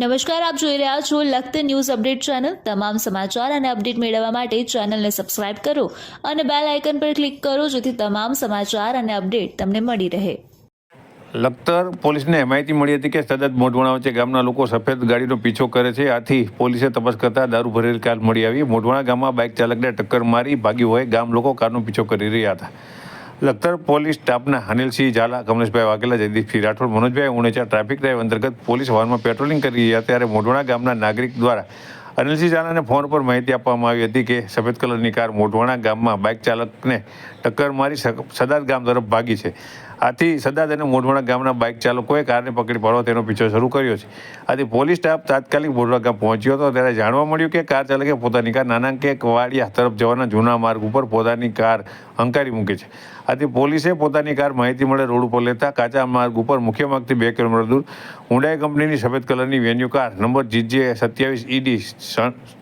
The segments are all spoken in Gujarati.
નમસ્કાર, આપ જોઈ રહ્યા છો લખત ન્યૂઝ અપડેટ ચેનલ. તમામ સમાચાર અને અપડેટ મેળવવા માટે ચેનલને સબસ્ક્રાઇબ કરો અને બેલ આઇકન પર ક્લિક કરો જેથી તમામ સમાચાર અને અપડેટ તમને મળી રહે. લખતર પોલીસને માહિતી મળી હતી કે સદત મોઢવાણા વચ્ચે ગામના લોકો સફેદ ગાડીનો પીછો કરે છે. આથી પોલીસે તપાસ કરતા દારૂ ભરેલી કાર મળી આવી. મોઢવાણા ગામમાં બાઇક ચાલકને ટક્કર મારી ભાગી હોય, ગામ લોકો કારનો પીછો કરી રહ્યા હતા. લખતર પોલીસ સ્ટાફના અનિલસિંહ ઝાલા, કમલેશભાઈ વાઘેલા જયદીપસિંહ રાઠોડ, મનોજભાઈ ઉણેચા, ટ્રાફિક ડ્રાઈવ અંતર્ગત પોલીસ વાહનમાં પેટ્રોલિંગ કરી રહ્યા ત્યારે મોઢવાણા ગામના નાગરિક દ્વારા અનિલસિંહ ઝાલાને ફોન પર માહિતી આપવામાં આવી હતી કે સફેદ કલરની કાર મોઢવાણા ગામમાં બાઇક ચાલકને ટક્કર મારી સદાર ગામ તરફ ભાગી છે. આથી સદાદ અને મોઢવાણા ગામના બાઇક ચાલકોએ કારને પકડી પાડવા તેનો પીછો શરૂ કર્યો છે. આથી પોલીસ સ્ટાફ તાત્કાલિક મોઢવા ગામ પહોંચ્યો હતો. ત્યારે જાણવા મળ્યું કે કાર ચાલકે પોતાની કાર નાનાંકે વાડિયા તરફ જવાના જૂના માર્ગ ઉપર પોતાની કાર હંકારી મૂકી છે. આથી પોલીસે પોતાની કાર માહિતી મળે રોડ ઉપર લેતા કાચા માર્ગ ઉપર મુખ્ય માર્ગથી બે કિલોમીટર દૂર હુંડાઈ કંપનીની સફેદ કલરની વેન્યુ કાર નંબર જીજે સત્યાવીસ ઈડી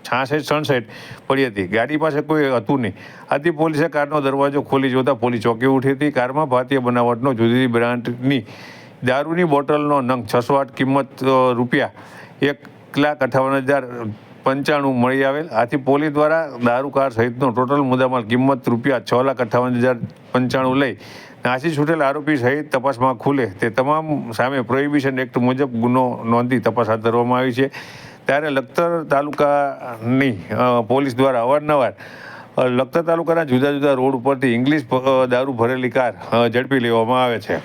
છાસઠ સડસઠ પડી હતી. ગાડી પાસે કોઈ હતું નહીં. આથી પોલીસે કારનો દરવાજો ખોલી જોતા પોલીસ ચોંકી ઉઠી હતી. કારમાં ભારતીય બનાવટનો જુદી જુદી બ્રાન્ડની દારૂની બોટલનો નંગ છસો આઠ કિંમત રૂપિયા. એક લાખ અઠાવન હજાર પંચાણું મળી આવેલ. આથી પોલીસ દ્વારા દારૂકાર સહિતનો ટોટલ મુદ્દામાલ કિંમત રૂપિયા છ લાખ અઠાવન હજાર પંચાણું લઈ નાસી છૂટેલ આરોપી સહિત તપાસમાં ખુલે. તે તમામ સામે પ્રોહિબિશન એક્ટ મુજબ ગુનો નોંધી તપાસ હાથ ધરવામાં આવી છે. ત્યારે લખતર તાલુકાની પોલીસ દ્વારા અવારનવાર લખતર તાલુકાના જુદા જુદા રોડ ઉપરથી ઇંગ્લિશ દારૂ ભરેલી કાર ઝડપી લેવામાં આવે છે.